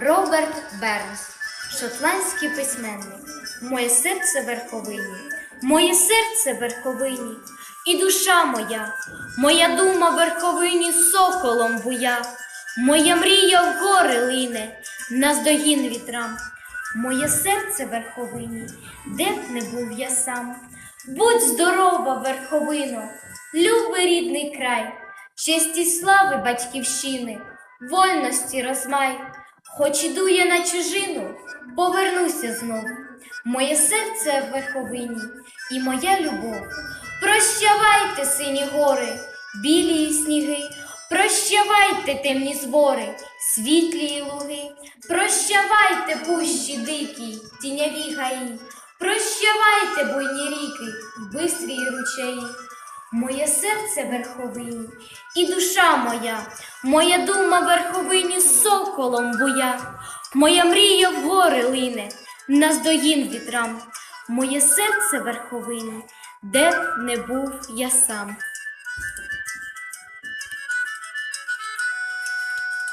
Роберт Бернс, шотландський письменник. Моє серце верховині, моє серце верховині, і душа моя, моя дума верховині соколом буя, моя мрія в гори лине, наздогін вітрам, моє серце верховині, де б не був я сам. Будь здорова, верховино, любий рідний край, честі слави батьківщини, вольності розмай. Хоч іду я на чужину, повернуся знов. Моє серце в верховині і моя любов. Прощавайте, сині гори, білі сніги, прощавайте темні збори, світлі луги, прощавайте пущі дикі, тіняві гаї, прощавайте буйні ріки бистрі ручаї. Моє серце верховині і душа моя, моя дума верховині соколом буя, моя мрія в гори лине, наздогін вітрам, моє серце верховині, де б не був я сам.